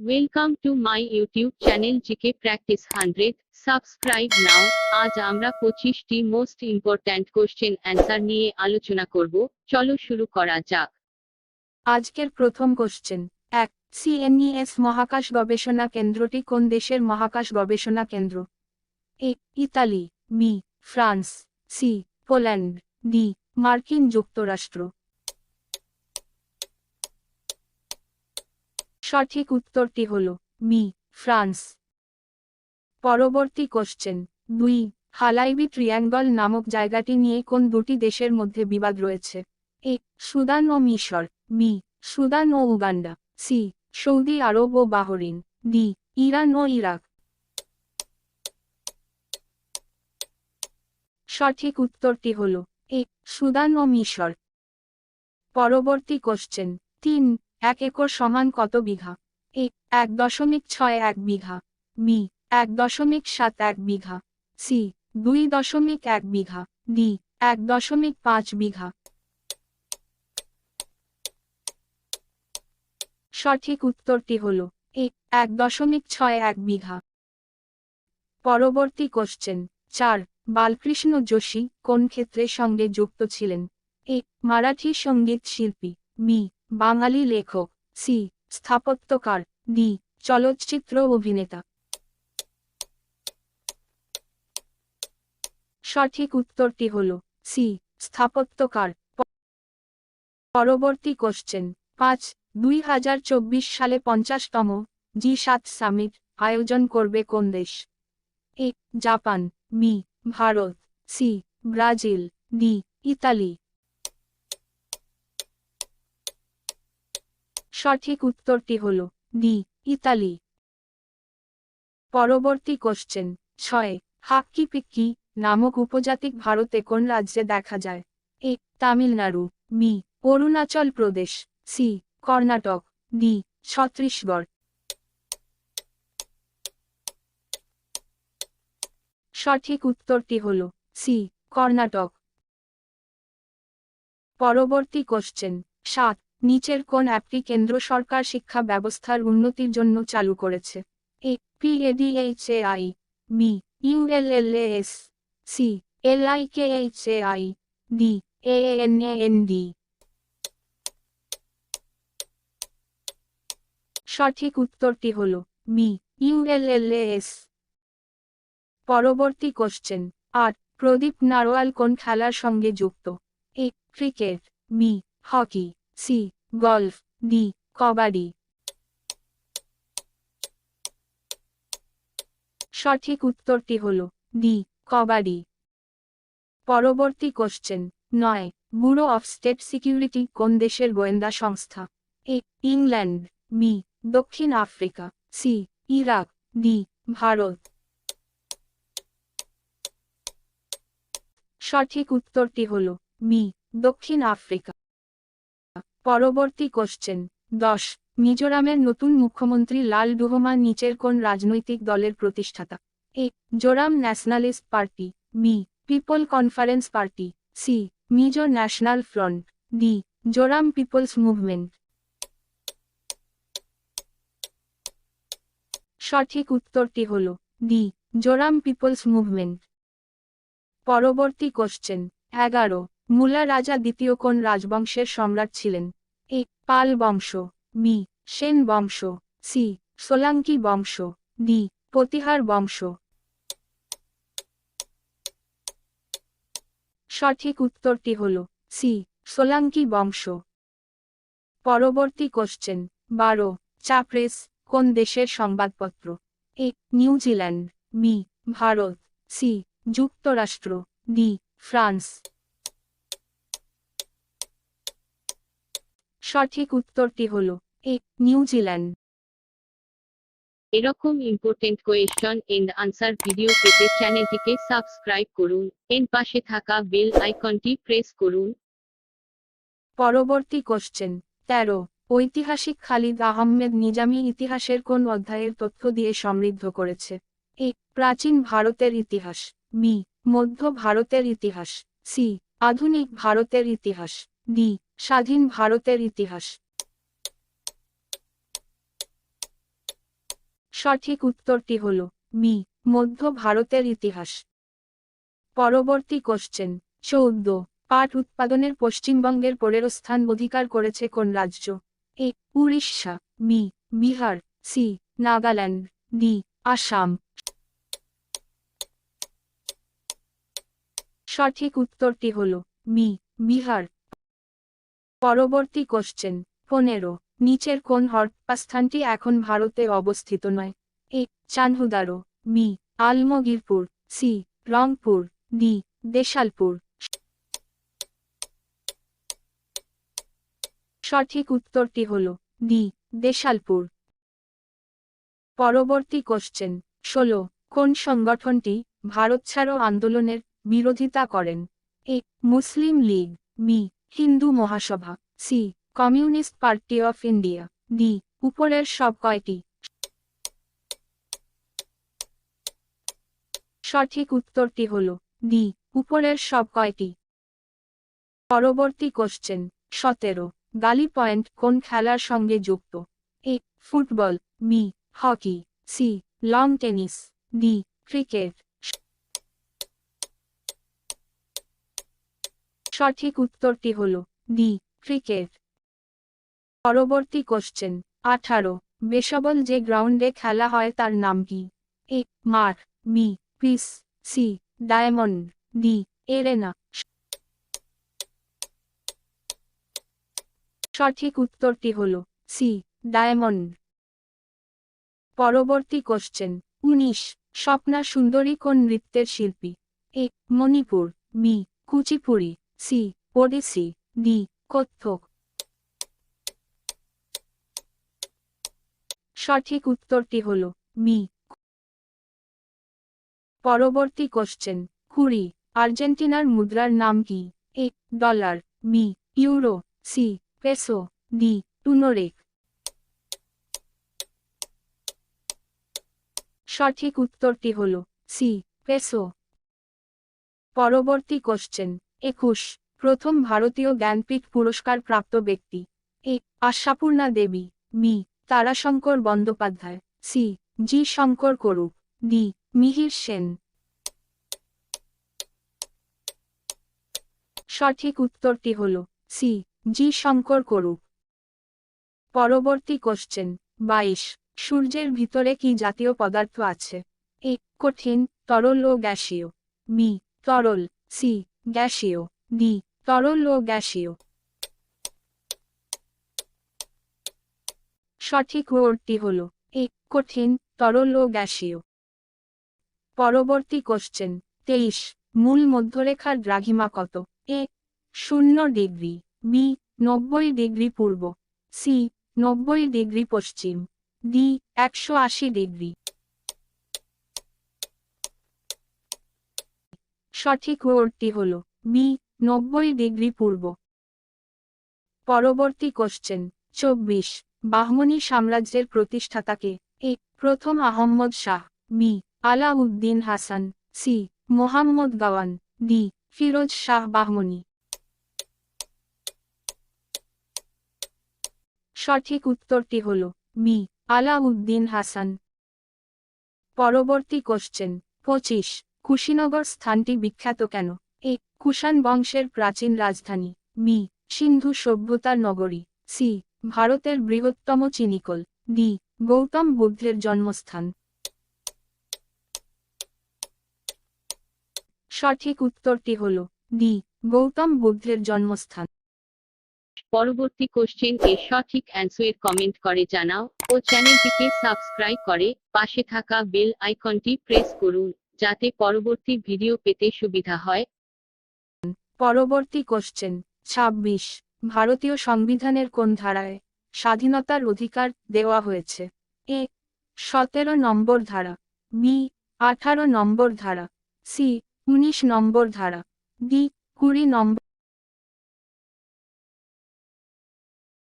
Welcome to my YouTube channel GK practice hundred subscribe now আজ আমরা পঁচিশটি most important question answer নিয়ে আলোচনা করব। চলো শুরু করা যাক। আজকের প্রথম কোশ্চেন এক সিএনইএস মহাকাশ গবেষণা কেন্দ্রটি কোন দেশের মহাকাশ গবেষণা কেন্দ্র? A, Italy, B, France, C, Poland, D, মার্কিন যুক্তরাষ্ট্র। সঠিক উত্তরটি হল মি, ফ্রান্স। পরবর্তী কোশ্চেন, দুই, হালাইবি ট্রিয়াঙ্গল নামক জায়গাটি নিয়ে কোন দুটি দেশের মধ্যে বিবাদ রয়েছে? এ, সুদান ও মিশর, মি, সুদান ও উগান্ডা, সি, সৌদি আরব ও বাহরিন, ডি, ইরান ও ইরাক। সঠিক উত্তরটি হল এ, সুদান ও মিশর। পরবর্তী কোশ্চেন, তিন এক একর সমান কত বিঘা? এ, এক দশমিক ছয় এক বিঘা। মি এক দশমিক সাত এক বিঘা। সি, দুই দশমিক এক বিঘা। ডি, এক দশমিক পাঁচ বিঘা। সঠিক উত্তরটি হল এ, এক দশমিক ছয় এক বিঘা। পরবর্তী কোশ্চেন চার, বালকৃষ্ণ যোশী কোন ক্ষেত্রের সঙ্গে যুক্ত ছিলেন? এ, মারাঠি সংগীত শিল্পী। মি বাঙালি লেখক, সি, স্থাপত্যকার, ডি, চলচ্চিত্র অভিনেতা। সঠিক উত্তরটি হল, সি, স্থাপত্যকার। পরবর্তী কোশ্চেন পাঁচ, দুই হাজার চব্বিশ সালে পঞ্চাশতম, জি সাত সামিট আয়োজন করবে কোন দেশ? A, Japan B Bharat, C, Brazil, D, Italy. সঠিক উত্তরটি হল ডি ইতালি। পরবর্তী কোশ্চেন ছয় হাক্কি পিক্কি নামক উপজাতিক ভারতে কোন রাজ্যে দেখা যায়? A, Tamil Nadu B Arunachal Pradesh, C, Karnataka D Chhattisgarh সঠিক উত্তরটি হল সি, কর্ণাটক। পরবর্তী কোশ্চেন সাত নিচের কোন অ্যাপটি কেন্দ্র সরকার শিক্ষা ব্যবস্থার উন্নতির জন্য চালু করেছে? A P A D H A I B U L L A S C L I K H A I D A N A N D সঠিক উত্তরটি হল মি ইউএলএলএস পরবর্তী কোশ্চেন আট প্রদীপ নারোয়াল কোন খেলার সঙ্গে যুক্ত? A, cricket B hockey. C, golf, D, kabaddi. সঠিক উত্তরটি হল ডি, কবাডি। পরবর্তী কোশ্চেন, নয়, ব্যুরো অফ স্টেট সিকিউরিটি কোন দেশের গোয়েন্দা সংস্থা? এ, ইংল্যান্ড মি দক্ষিণ Africa, C, Iraq, D, Bharat. সঠিক উত্তরটি হল মি দক্ষিণ আফ্রিকা। পরবর্তী কোশ্চেন দশ, মিজোরামের নতুন মুখ্যমন্ত্রী লাল ডুহমা নিচের কোন রাজনৈতিক দলের প্রতিষ্ঠাতা? A, Zoram nationalist party B people conference party, C, Mizo national front, D, Zoram people's movement. সঠিক উত্তরটি হল, ডি, জোরাম পিপলস মুভমেন্ট। পরবর্তী কোশ্চেন এগারো মুলা রাজা দ্বিতীয় কোন রাজবংশের সম্রাট ছিলেন? এ. পাল বংশ মি সেন বংশ, সি. সোলাঙ্কি বংশ, ডি. প্রতিহার বংশ। সঠিক উত্তরটি হল, সি. সোলাঙ্কি বংশ। পরবর্তী কোশ্চেন বারো. চাপ্রেস কোন দেশের সংবাদপত্র? A. New Zealand B Bharat, C. যুক্তরাষ্ট্র, ডি. ফ্রান্স। সঠিক উত্তরটি হল এ নিউজিল্যান্ড এরকম important question and answer video পেতে চ্যানেলটিকে সাবস্ক্রাইব করুন এর পাশে থাকা বেল আইকনটি প্রেস করুন। পরবর্তী কোশ্চেন তেরো ঐতিহাসিক খালিদ আহমেদ নিজামী ইতিহাসের কোন অধ্যায়ের তথ্য দিয়ে সমৃদ্ধ করেছে? এ প্রাচীন ভারতের ইতিহাস মি মধ্য ভারতের ইতিহাস সি আধুনিক ভারতের ইতিহাস। ডি স্বাধীন ভারতের ইতিহাস। সঠিক উত্তরটি হল মি মধ্য ভারতের ইতিহাস। পরবর্তী কোশ্চেন চৌদ্দ, পাট উৎপাদনের পশ্চিমবঙ্গের পরের স্থান অধিকার করেছে কোন রাজ্য? A, Orissa B Bihar, C, Nagaland, D, Assam. সঠিক উত্তরটি হল মি বিহার। পরবর্তী কোশ্চেন পনেরো, নিচের কোন হরপ্পা স্থানটি এখন ভারতে অবস্থিত নয়? A, Chanhudaro B Alamgirpur, C, Rangpur, D, Desalpur. সঠিক উত্তরটি হল, ডি, দেশালপুর। পরবর্তী কোশ্চেন ষোলো, কোন সংগঠনটি ভারত ছাড়ো আন্দোলনের বিরোধিতা করেন? A, Muslim League B Hindu Mahasabha, C, Communist Party of India, D, উপরের সব কয়টি? সঠিক উত্তরটি হল, ডি, উপরের সব কয়টি? পরবর্তী কোশ্চেন সতেরো, গালি পয়েন্ট কোন খেলার সঙ্গে যুক্ত? A, football B hockey, C, long tennis, D, cricket. সঠিক উত্তরটি হল ডি, ক্রিকেট। পরবর্তী কোশ্চেন আঠারো, বেসবল যে গ্রাউন্ডে খেলা হয় তার নাম কি? এ, মাঠ B pitch C, diamond, D, arena. সঠিক উত্তরটি হল সি, ডায়মন্ড। পরবর্তী কোশ্চেন উনিশ, স্বপ্না সুন্দরী কোন নৃত্যের শিল্পী? A, Manipur B Kuchipudi. C Odissi D, Kathak. সঠিক উত্তরটি হল মি। পরবর্তী কোশ্চেন কুড়ি, আর্জেন্টিনার মুদ্রার নাম কি? A, dollar, B, euro, C, peso, D টুনোরেক সঠিক উত্তরটি হল সি, পেসো। পরবর্তী কোশ্চেন একুশ, প্রথম ভারতীয় জ্ঞানপীঠ পুরস্কার প্রাপ্ত ব্যক্তি। A, Ashapurna Devi. B, Tarashankar Bandyopadhyay. C, G Shankar Kurup D, Mihir Sen. সঠিক উত্তরটি হল সি, জি শঙ্কর করুপ পরবর্তী কোশ্চেন, বাইশ, সূর্যের ভিতরে কি জাতীয় পদার্থ আছে? এ, কঠিন, তরল ও গ্যাসীয়। মি, তরল। সি গ্যাসীয়। ডি তরল ও গ্যাসীয়। সঠিক ওয়ার্ডটি হল এ, কঠিন, তরল ও গ্যাসীয়। পরবর্তী কোশ্চেন তেইশ, মূল মধ্যরেখার দ্রাঘিমা কত? এ, শূন্য ডিগ্রি বি নব্বই ডিগ্রি পূর্ব সি নব্বই ডিগ্রি পশ্চিম ডি একশো আশি ডিগ্রি। সঠিক ওয়ার্ডটি হল বি নব্বই ডিগ্রি পূর্ব। পরবর্তী কোশ্চেন চব্বিশ, বাহমনি সাম্রাজ্যের প্রতিষ্ঠাতাকে, এ, প্রথম Ahmad Shah, B, Alauddin Hasan, C, Mohammad Gawan, D, Firoz Shah Bahmani. সঠিক উত্তরটি হল মি, আলাউদ্দিন হাসান। পরবর্তী কোশ্চেন পঁচিশ কুশীনগর স্থানটি বিখ্যাত কেন? এ. কুষাণ বংশের প্রাচীন রাজধানী। বি. সিন্ধু সভ্যতার নগরী। সি. ভারতের বৃহত্তম চিনিকল। ডি. গৌতম বুদ্ধের জন্মস্থান। সঠিক উত্তরটি হল ডি. গৌতম বুদ্ধের জন্মস্থান। পরবর্তী কোশ্চেন এর সঠিক অ্যান্সার কমেন্ট করে জানাও ও চ্যানেলটিকে সাবস্ক্রাইব করে পাশে থাকা বেল আইকনটি প্রেস করুন। যাতে পরবর্তী ভিডিও পেতে সুবিধা হয়। পরবর্তী কোশ্চেন ২৬ ভারতীয় সংবিধানের কোন ধারায় স্বাধীনতার অধিকার দেওয়া হয়েছে? এ, সতেরো নম্বর ধারা, বি, আঠারো নম্বর ধারা, সি, উনিশ নম্বর ধারা, ডি, কুড়ি নম্বর